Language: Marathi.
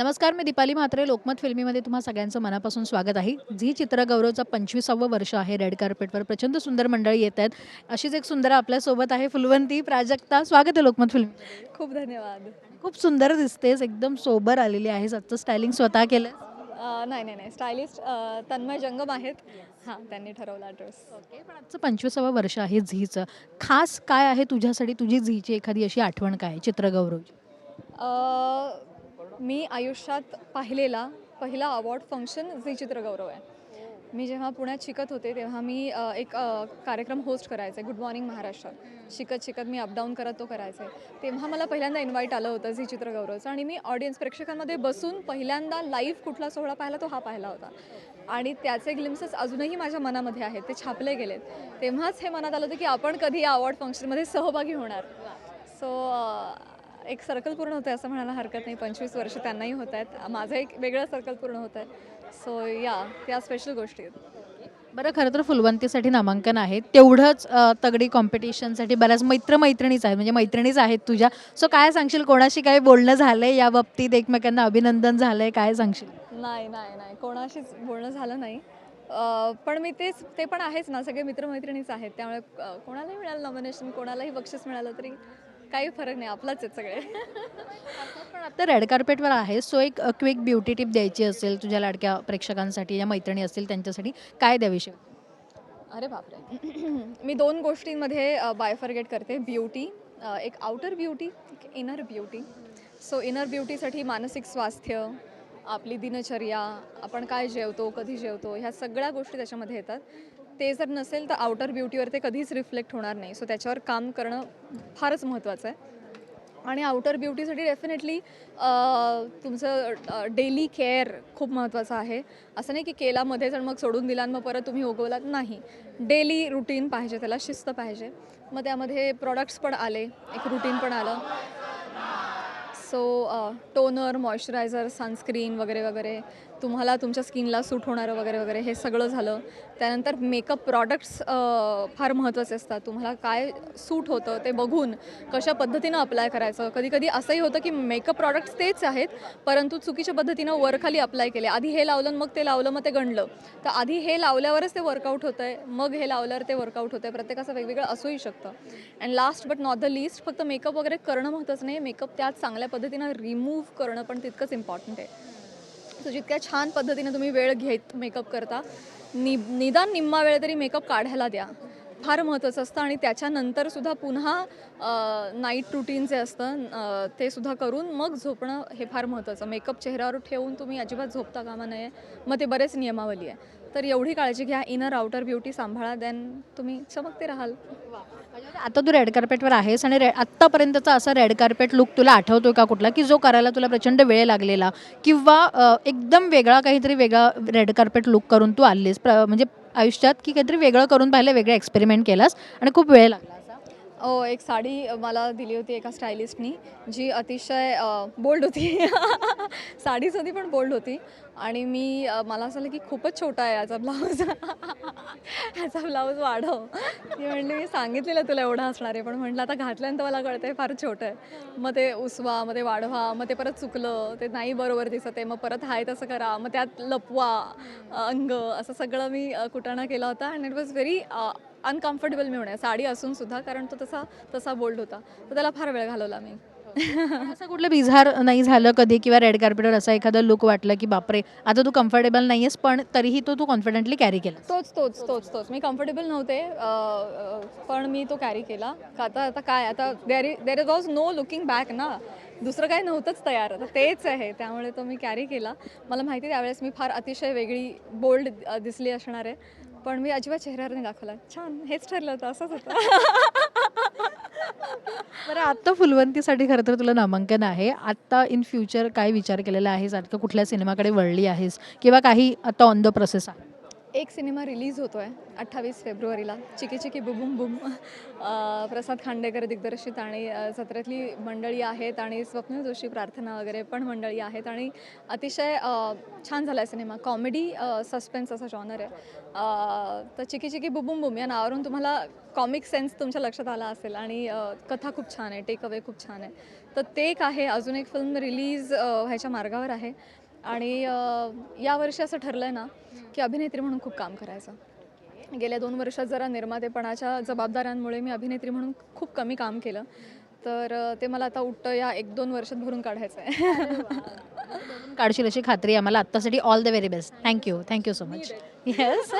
नमस्कार मी दीपाली म्हात्रे. लोकमत फिल्मीमध्ये तुम्हा सगळ्यांचं मनापासून स्वागत आहे. झी चित्रगौरवचं पंचवीसावं वर्ष आहे. रेड कार्पेटवर प्रचंड सुंदर मंडळी येत आहेत. अशीच एक सुंदर आपल्यासोबत आहे फुलवंती प्राजक्ता. स्वागत आहे लोकमत फिल्म खूप धन्यवाद. खूप सुंदर दिसतेस. एकदम सोबर आलेली आहेस. आजचं स्टायलिंग स्वतः केलं नाही नाही नाही. स्टायलिस्ट तन्मय जंगम आहेत. हां त्यांनी ठरवला ड्रेस. ओके पण आजचं पंचवीसावं वर्ष आहे झीचं. खास काय आहे तुझ्यासाठी? तुझी झीची एखादी अशी आठवण काय चित्रगौरवची. मी आयुष्यात पाहिलेला पहिला अवॉर्ड फंक्शन झी चित्रगौरव आहे. मी जेव्हा पुण्यात शिकत होते तेव्हा मी एक कार्यक्रम होस्ट करायचे गुड मॉर्निंग महाराष्ट्र शिकत शिकत मी अपडाऊन करत तो करायचे. तेव्हा मला पहिल्यांदा इन्व्हाइट आलं होतं झी चित्रगौरवचं आणि मी ऑडियन्स प्रेक्षकांमध्ये बसून पहिल्यांदा लाईव्ह कुठला सोहळा पाहिला तो हा पाहिला होता. आणि त्याचे ग्लिम्सेस अजूनही माझ्या मनामध्ये आहेत ते छापले गेलेत. तेव्हाच हे मनात आलं होतं की आपण कधी या अवॉर्ड फंक्शनमध्ये सहभागी होणार. सो एक सर्कल पूर्ण होतं असं म्हणायला हरकत नाही. पंचवीस वर्ष त्यांनाही होत आहेत. माझं एक वेगळं सर्कल पूर्ण होत आहे. सो या त्या स्पेशल गोष्टी आहेत. बरं खरं तर फुलवंतीसाठी नामांकन आहे. तेवढंच तगडी कॉम्पिटिशनसाठी बऱ्याच मैत्रमैत्रिणीच आहेत. म्हणजे मैत्रिणीच आहेत तुझ्या. सो काय सांगशील? कोणाशी काय बोलणं झालंय या बाबतीत? एकमेकांना अभिनंदन झालंय. काय सांगशील? नाही नाही नाही. कोणाशीच बोलणं झालं नाही. पण मी तेच ते पण आहेच ना. सगळे मित्रमैत्रिणीच आहेत. त्यामुळे कोणालाही मिळालं नॉमिनेशन कोणालाही बक्षीस मिळालं तरी काही फरक नाही आपलाच आहेत सगळे. पण आता रेड कार्पेटवर आहे. सो एक क्विक ब्युटी टिप द्यायची असेल तुझ्या लाडक्या प्रेक्षकांसाठी या मैत्रिणी असतील त्यांच्यासाठी काय द्याविषयी अरे बापरे. मी दोन गोष्टींमध्ये बायफर्गेट करते. ब्युटी एक आउटर ब्युटी एक इनर ब्युटी सो इनर ब्युटीसाठी मानसिक स्वास्थ्य आपली दिनचर्या आपण काय जेवतो कधी जेवतो ह्या सगळ्या गोष्टी त्याच्यामध्ये येतात. ते जर नसेल तर आउटर ब्युटीवर ते कधीच रिफ्लेक्ट होणार नाही. सो त्याच्यावर काम करणं फारच महत्त्वाचं आहे. आणि आउटर ब्युटीसाठी डेफिनेटली तुमचं डेली केअर खूप महत्त्वाचं आहे. असं नाही की केला जर मग सोडून दिला मग परत तुम्ही उगवलात नाही. डेली रुटीन पाहिजे त्याला शिस्त पाहिजे. मग त्यामध्ये प्रॉडक्ट्स पण आले एक रुटीन पण आलं. सो टोनर मॉइश्चरायझर सनस्क्रीन वगैरे वगैरे. तुम्हाला तुमच्या स्किनला सूट होणारं वगैरे वगैरे हे सगळं झालं. त्यानंतर मेकअप प्रॉडक्ट्स फार महत्त्वाचे असतात. तुम्हाला काय सूट होतं ते बघून कशा पद्धतीनं अप्लाय करायचं? कधी कधी असंही होतं की मेकअप प्रॉडक्ट्स तेच आहेत परंतु चुकीच्या पद्धतीनं वरखाली अप्लाय केले. आधी हे लावलं मग ते लावलं मग ते गणलं तर आधी हे लावल्यावरच ते वर्कआउट होतं आहे मग हे लावल्यावर ते वर्कआउट होतं आहे प्रत्येकाचं वेगवेगळं असूही शकतं. And last but not the least फक्त मेकअप वगैरे करणं महत्त्वाचं नाही. मेकअप त्यात चांगल्या पद्धतीनं रिमूव्ह करणं पण तितकंच इम्पॉर्टंट आहे. सो जितक्या छान पद्धतीने तुम्ही वेळ घेत मेकअप करता नि निदान निम्मा वेळ तरी मेकअप काढायला द्या. फार महत्त्वाचं असतं आणि त्याच्यानंतरसुद्धा पुन्हा नाईट रुटीन जे असतं ते सुद्धा करून मग झोपणं हे फार महत्त्वाचं मेकअप चेहऱ्यावर ठेवून तुम्ही अजिबात झोपता कामा नये. मग ते बरेच नियमावली आहे. तर एवढी काळजी घ्या. इनर आउटर ब्युटी सांभाळा. देन तुम्ही चमकते राहाल. आता तू रेड कार्पेटवर आहेस आणि रे आत्तापर्यंतचा असा रेड कार्पेट लुक तुला आठवतो का कुठला? की जो करायला तुला प्रचंड वेळ लागलेला? किंवा एकदम वेगळा काहीतरी वेगळा रेड कार्पेट लुक करून तू आलीस? प्र म्हणजे आयुष्यात की काहीतरी वेगळं करून पाहिलं वेगळं एक्सपेरिमेंट केलास आणि खूप वेळ लागला असा. ओ एक साडी मला दिली होती एका स्टायलिस्टनी जी अतिशय बोल्ड होती. साडीच होती पण बोल्ड होती. आणि मी मला असं झालं की खूपच छोटा आहे याचा ब्लाऊज ह्याचा ब्लाऊज वाढव. ती म्हणली मी सांगितलेलं तुला एवढं असणार आहे पण म्हटलं आता घातल्यानंतर मला कळतं आहे फार छोटं आहे. मग ते उसवा मग ते वाढवा मग ते परत चुकलं ते नाही बरोबर दिसत आहे मग परत हाय तसं करा मग त्यात लपवा अंग असं सगळं मी कुटाणा केला होता and it was very uncomfortable मी म्हणूया साडी असून सुद्धा कारण तो तसा तसा बोल्ड होता. तर त्याला फार वेळ घालवला मी. असं कुठलं बिझार नाही झालं कधी किंवा रेड कार्पेटवर असा एखादा लुक वाटलं की बापरे आता तू कम्फर्टेबल नाही आहेस पण तरीही तो तू कॉन्फिडेंटली कॅरी केला तोच तोच तोच तोच. मी कम्फर्टेबल नव्हते पण मी तो कॅरी केला. का आता आता काय आता there there was no looking back ना. दुसरं काही नव्हतंच तयार. आता तेच आहे त्यामुळे तो मी कॅरी केला. मला माहिती आहे त्यावेळेस मी फार अतिशय वेगळी बोल्ड दिसली असणार आहे. पण मी अजिबात चेहऱ्यावर नाही दाखवला. छान हेच ठरलं होतं असंच होतं. बरं आत्ता फुलवंतीसाठी खरं तर तुला नामांकन आहे. आत्ता इन फ्युचर काय विचार केलेला आहेस? आता कुठल्या सिनेमाकडे वळली आहेस? किंवा काही आता ऑन द प्रोसेस आहे? एक सिनेमा रिलीज होतो आहे अठ्ठावीस फेब्रुवारीला. चिकी चिकी बुबुम बुम प्रसाद खांडेकर दिग्दर्शित आणि अ, जत्रेतली मंडळी आहेत आणि स्वप्नील जोशी प्रार्थना वगैरे पण मंडळी आहेत आणि अतिशय छान झाला आहे सिनेमा. कॉमेडी सस्पेन्स असा जॉनर आहे. तर चिकी चिकी बुबुम बुम या नावावरून तुम्हाला कॉमिक सेन्स तुमच्या लक्षात आला असेल आणि कथा खूप छान आहे टेक अवे खूप छान आहे. तर ते एक आहे. अजून एक फिल्म रिलीज व्हायच्या मार्गावर आहे. आणि या वर्षी असं ठरलं आहे ना की अभिनेत्री म्हणून खूप काम करायचं. गेल्या दोन वर्षात जरा निर्मातेपणाच्या जबाबदाऱ्यांमुळे मी अभिनेत्री म्हणून खूप कमी काम केलं. तर ते मला आता उठतं या एक दोन वर्षात भरून काढायचं आहे काढशील अशी खात्री आहे मला आत्तासाठी all the very best thank you thank you so much yes